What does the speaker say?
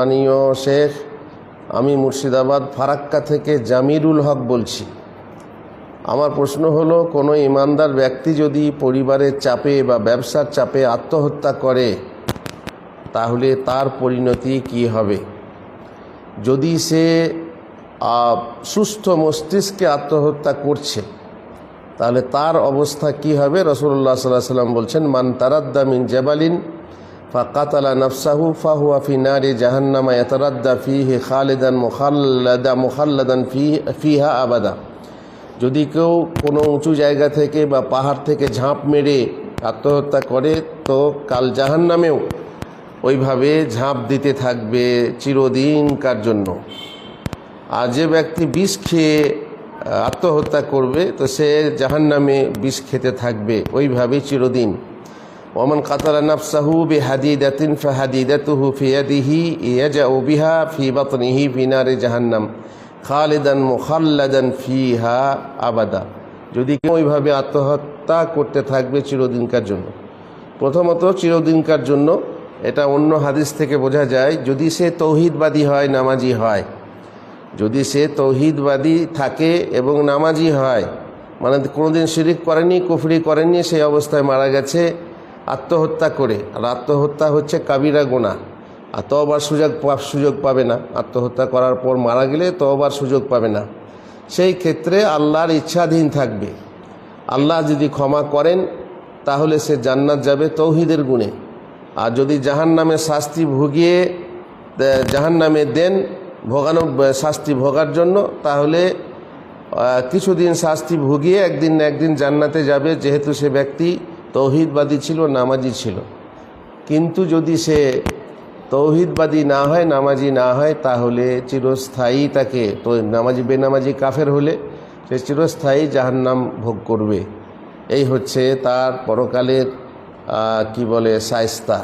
স্থানীয় শেখ, আমি মুর্শিদাবাদ ফারাক্কা থেকে জামিরুল হক বলছি। আমার প্রশ্ন হলো, কোনো ইমানদার ব্যক্তি যদি পরিবারের চাপে বা ব্যবসার চাপে আত্মহত্যা করে, তাহলে তার পরিণতি কি হবে? যদি সে সুস্থ মস্তিষ্কে আত্মহত্যা করছে, তাহলে তার অবস্থা কি হবে? রসুল্লাহ সাল্লাহ সাল্লাম বলছেন, মান তারাদ্দা মিন জেবালিন ফাকাতালা নফসাহু ফাহুয়া ফি নারি জাহান্নামা এতারাদ্দা ফিহে খালেদান মুখাল্লাদা মুখাল্লাদান ফি ফিহা আবাদা। যদি কেউ কোনো উঁচু জায়গা থেকে বা পাহাড় থেকে ঝাঁপ মেরে আত্মহত্যা করে, তো কাল জাহান্নামেও ওইভাবে ঝাঁপ দিতে থাকবে চিরদিনকার জন্য? আর যে ব্যক্তি বিষ খেয়ে, আত্মহত্যা করবে, তো সে জাহান্নামে বিষ খেতে থাকবে, ওইভাবেই চিরদিন। ওমান কাতালা নাফসাহু বি হাদিদাতিন ফাহাদিদাতুহু ফি ইয়াদিহি ইয়াজাউ বিহা ফি বাতনিহি ফি নারে জাহান্নাম খালিদান মুখাল্লাদান ফিহা আবাদা। যদি কেউ ওইভাবে আত্মহত্যা করতে থাকবে চিরদিনকার জন্য। প্রথমত চিরদিনকার জন্য এটা অন্য হাদিস থেকে বোঝা যায়, যদি সে তৌহিদবাদী হয়, নামাজি হয়। যদি সে তৌহিদবাদী থাকে এবং নামাজি হয় মানে কোনোদিন শিরিক করেনি, কুফরি করেনি, সেই অবস্থায় মারা গেছে আত্মহত্যা করে। আর আত্মহত্যা হচ্ছে কাবিরা গোনা। আর তবার সুযোগ সুযোগ পাবে না। আত্মহত্যা করার পর মারা গেলে তবার সুযোগ পাবে না। সেই ক্ষেত্রে আল্লাহর ইচ্ছাধীন থাকবে। আল্লাহ যদি ক্ষমা করেন, তাহলে সে জান্নাত যাবে তৌহিদের গুণে। আর যদি জাহান নামে শাস্তি ভুগিয়ে জাহান নামে দেন, ভোগানো, শাস্তি ভোগার জন্য, তাহলে কিছুদিন শাস্তি ভুগিয়ে একদিন না একদিন জান্নাতে যাবে, যেহেতু সে ব্যক্তি তৌহিদবাদী ছিল, নামাজি ছিল। কিন্তু যদি সে তৌহিদবাদী না হয়, নামাজি না হয়, তাহলে চিরস্থায়ী তাকে তো নামাজি, বেনামাজি কাফের হলে সে চিরস্থায়ী জাহান্নাম ভোগ করবে। এই হচ্ছে তার পরকালের কি বলে সায়স্তা